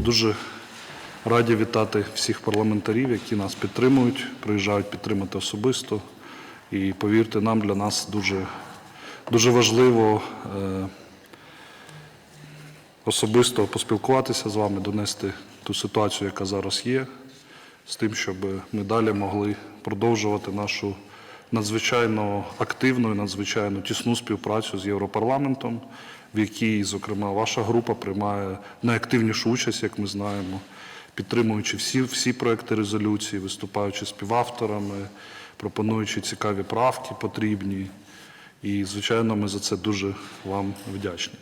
Дуже раді вітати всіх парламентарів, які нас підтримують, приїжджають підтримати особисто. І повірте, нам для нас дуже, дуже важливо е, особисто поспілкуватися з вами, донести ту ситуацію, яка зараз є, з тим, щоб ми далі могли продовжувати нашу надзвичайно активну і надзвичайно тісну співпрацю з Європарламентом, в якій, зокрема, ваша група приймає найактивнішу участь, як ми знаємо, підтримуючи всі, всі проекти резолюції, виступаючи співавторами, пропонуючи цікаві правки потрібні. І, звичайно, ми за це дуже вам вдячні.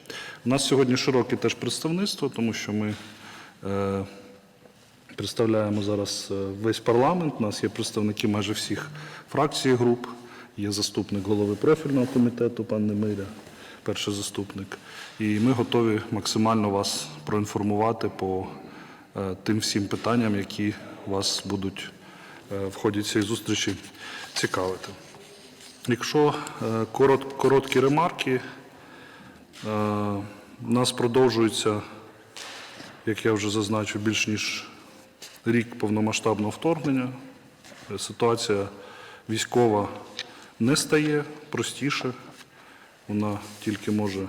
У нас сьогодні широке теж представництво, тому що ми е, представляємо зараз е, весь парламент. У нас є представники майже всіх фракцій і груп. Є заступник голови профільного комітету, пан Немиря, перший заступник. І ми готові максимально вас проінформувати по е, тим всім питанням, які вас будуть е, в ході цієї зустрічі цікавити. Якщо корот, короткі ремарки, у нас продовжується, як я вже зазначив, більш ніж рік повномасштабного вторгнення. Ситуація військова не стає простіше, вона тільки може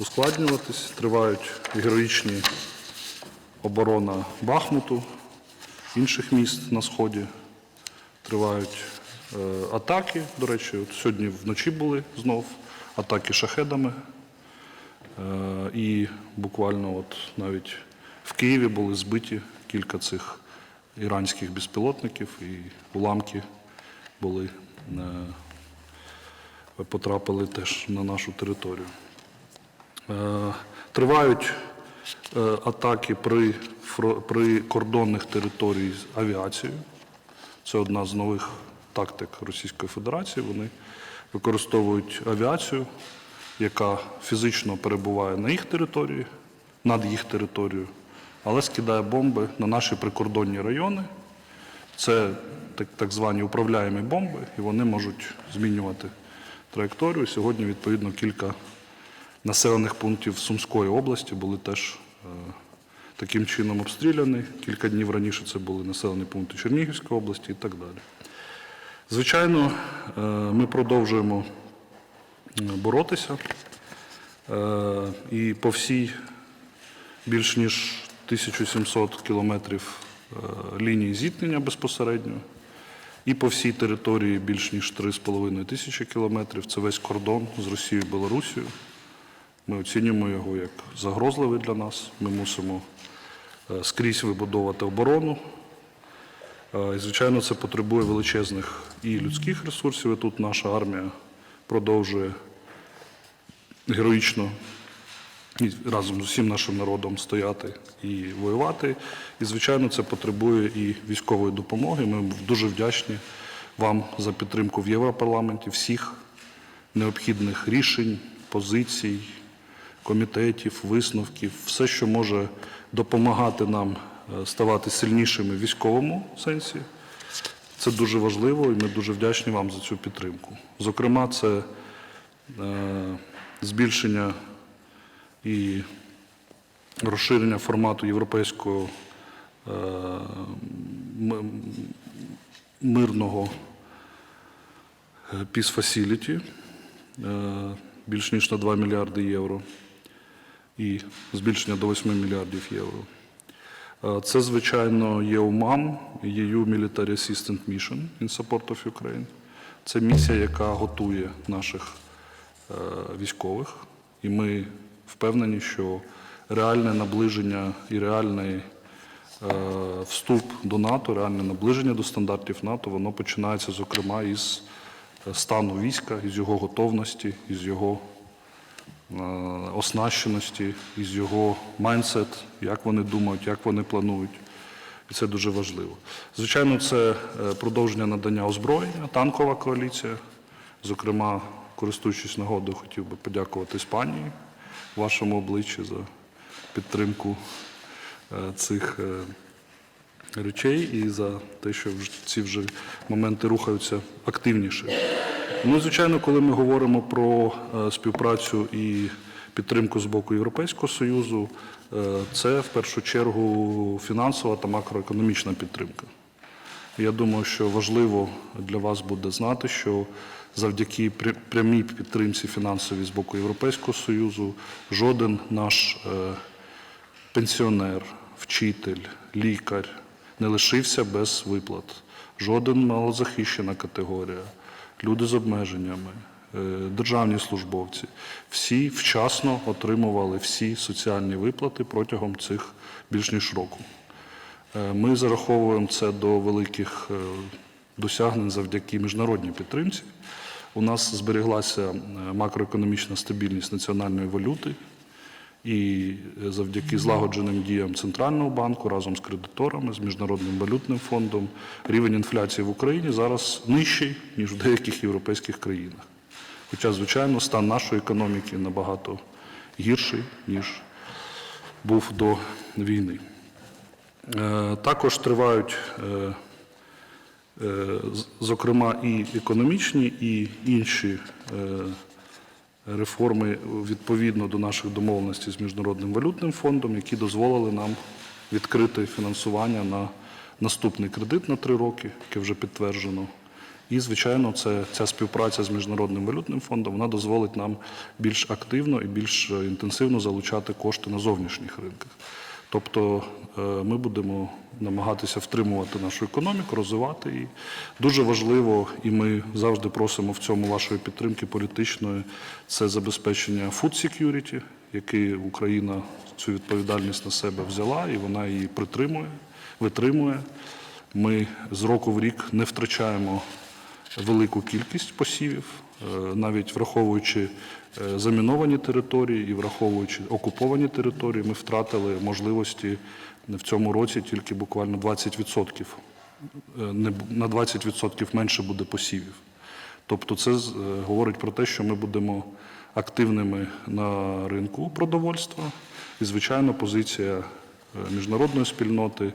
ускладнюватись. Тривають героїчні оборона Бахмуту, інших міст на сході. Тривають е, атаки. До речі, от сьогодні вночі були знов атаки шахедами. Е, і буквально от навіть в Києві були збиті кілька цих іранських безпілотників, і уламки були, е, потрапили теж на нашу територію. Е, Тривають е, атаки при, при кордонних територіях з авіацією. Це одна з нових тактик Російської Федерації. Вони використовують авіацію, яка фізично перебуває на їх території, над їх територією, але скидає бомби на наші прикордонні райони. Це так, так звані управляємі бомби, і вони можуть змінювати траєкторію. Сьогодні, відповідно, кілька населених пунктів Сумської області були теж е, таким чином обстріляні. Кілька днів раніше це були населені пункти Чернігівської області і так далі. Звичайно, е, ми продовжуємо е, боротися. Е, І по всій більш ніж 1700 кілометрів е, лінії зіткнення безпосередньо, і по всій території більш ніж 3,5 тисячі кілометрів. Це весь кордон з Росією і Білорусією. Ми оцінюємо його як загрозливий для нас. Ми мусимо е, скрізь вибудовувати оборону. Е, І, звичайно, це потребує величезних і людських ресурсів. І тут наша армія продовжує героїчно разом з усім нашим народом стояти і воювати. І, звичайно, це потребує і військової допомоги. Ми дуже вдячні вам за підтримку в Європарламенті всіх необхідних рішень, позицій, комітетів, висновків, все, що може допомагати нам е, ставати сильнішими в військовому сенсі. Це дуже важливо, і ми дуже вдячні вам за цю підтримку. Зокрема, це е, збільшення і розширення формату європейського е, мирного е, Peace Facility е, більш ніж на 2 мільярди євро і збільшення до 8 мільярдів євро. Це, звичайно, є УМАМ, EU Military Assistant Mission in Support of Ukraine. Це місія, яка готує наших військових. І ми впевнені, що реальне наближення і реальний е, вступ до НАТО, реальне наближення до стандартів НАТО, воно починається, зокрема, із е, стану війська, із його готовності, із його е, оснащеності, із його майндсет, як вони думають, як вони планують. І це дуже важливо. Звичайно, це продовження надання озброєння, танкова коаліція. Зокрема, користуючись нагодою, хотів би подякувати Іспанії, вашому обличчі за підтримку е, цих е, речей і за те, що ці вже моменти рухаються активніше. Ну, звичайно, коли ми говоримо про е, співпрацю і підтримку з боку Європейського Союзу. Це в першу чергу фінансова та макроекономічна підтримка. Я думаю, що важливо для вас буде знати, що завдяки прямій підтримці фінансовій з боку Європейського Союзу жоден наш е, пенсіонер, вчитель, лікар не лишився без виплат. Жоден малозахищена категорія, люди з обмеженнями, е, державні службовці. Всі вчасно отримували всі соціальні виплати протягом цих більш ніж року. Е, Ми зараховуємо це до великих досягнень завдяки міжнародній підтримці. У нас зберіглася е, макроекономічна стабільність національної валюти, і е, завдяки злагодженим діям Центрального банку разом з кредиторами, з Міжнародним валютним фондом, рівень інфляції в Україні зараз нижчий, ніж в деяких європейських країнах. Хоча, звичайно, стан нашої економіки набагато гірший, ніж був до війни. Е, Також тривають, зокрема, і економічні, і інші е, реформи відповідно до наших домовленостей з Міжнародним валютним фондом, які дозволили нам відкрити фінансування на наступний кредит на три роки, яке вже підтверджено. І, звичайно, це, ця співпраця з Міжнародним валютним фондом вона дозволить нам більш активно і більш е, інтенсивно залучати кошти на зовнішніх ринках. Тобто е, ми будемо намагатися втримувати нашу економіку, розвивати її. Дуже важливо, і ми завжди просимо в цьому вашої підтримки політичної, це забезпечення food security, який Україна цю відповідальність на себе взяла, і вона її притримує, витримує. Ми з року в рік не втрачаємо велику кількість посівів, навіть враховуючи е, заміновані території і враховуючи окуповані території, ми втратили можливості в цьому році тільки буквально 20%. е, На 20% менше буде посівів. Тобто це е, говорить про те, що ми будемо активними на ринку продовольства. І, звичайно, позиція е, міжнародної спільноти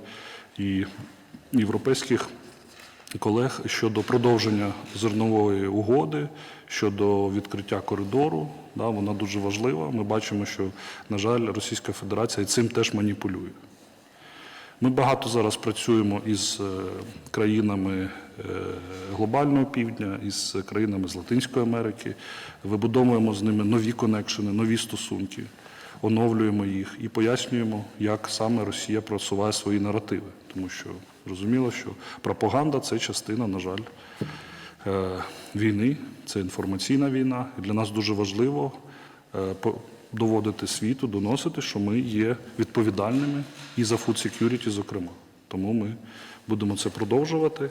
і європейських колег щодо продовження зернової угоди, щодо відкриття коридору. Да, вона дуже важлива. Ми бачимо, що, на жаль, Російська Федерація цим теж маніпулює. Ми багато зараз працюємо із е, країнами е, глобального півдня, із країнами з Латинської Америки, вибудовуємо з ними нові конекшени, нові стосунки, оновлюємо їх і пояснюємо, як саме Росія просуває свої наративи. Тому що зрозуміло, що пропаганда це частина, на жаль, е, війни, це інформаційна війна. І для нас дуже важливо е, доводити світу, доносити, що ми є відповідальними і за food security, зокрема. Тому ми будемо це продовжувати.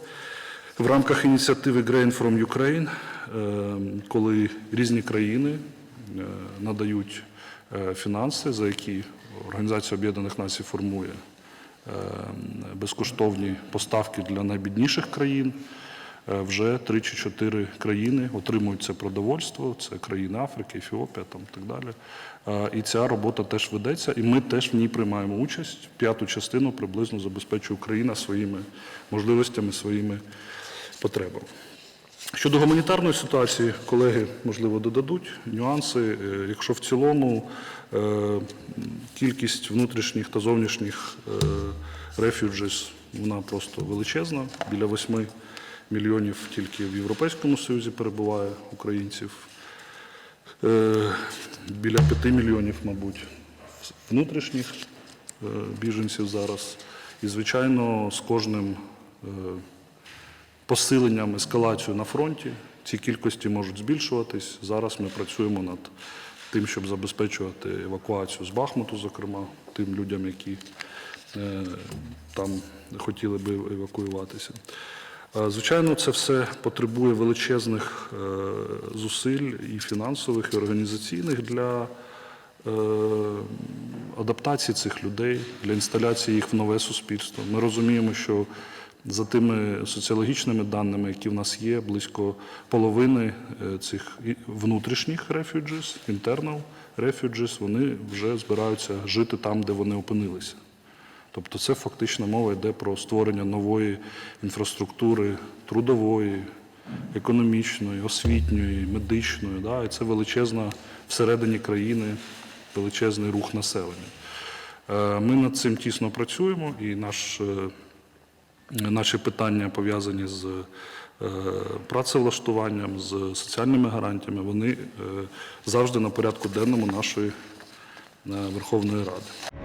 В рамках ініціативи Grain from Ukraine, е, коли різні країни надають фінанси, за які Організація Об'єднаних Націй формує е, безкоштовні поставки для найбідніших країн. Е, Вже три чи чотири країни отримують це продовольство. Це країни Африки, Ефіопія, там так далі. Е, І ця робота теж ведеться, і ми теж в ній приймаємо участь. П'яту частину приблизно забезпечує Україна своїми можливостями, своїми потребами. Щодо гуманітарної ситуації, колеги, можливо, додадуть нюанси. Е, Якщо в цілому е, кількість внутрішніх та зовнішніх рефюджіс, вона просто величезна. Біля 8 мільйонів тільки в Європейському Союзі перебуває українців. Е, Біля 5 мільйонів, мабуть, внутрішніх е, біженців зараз. І, звичайно, з кожним е, посиленням, ескалацією на фронті. Ці кількості можуть збільшуватись. Зараз ми працюємо над тим, щоб забезпечувати евакуацію з Бахмуту, зокрема, тим людям, які е, там хотіли би евакуюватися. Е, Звичайно, це все потребує величезних е, зусиль і фінансових, і організаційних для адаптації цих людей, для інсталяції їх в нове суспільство. Ми розуміємо, що за тими соціологічними даними, які в нас є, близько половини е, цих внутрішніх refugees, internal refugees, вони вже збираються жити там, де вони опинилися. Тобто це фактично мова йде про створення нової інфраструктури трудової, економічної, освітньої, медичної. Да? І це величезна всередині країни, величезний рух населення. Е, Ми над цим тісно працюємо, і наш, е, наші питання пов'язані з е, працевлаштуванням, з соціальними гарантіями, вони е, завжди на порядку денному нашої е, Верховної Ради.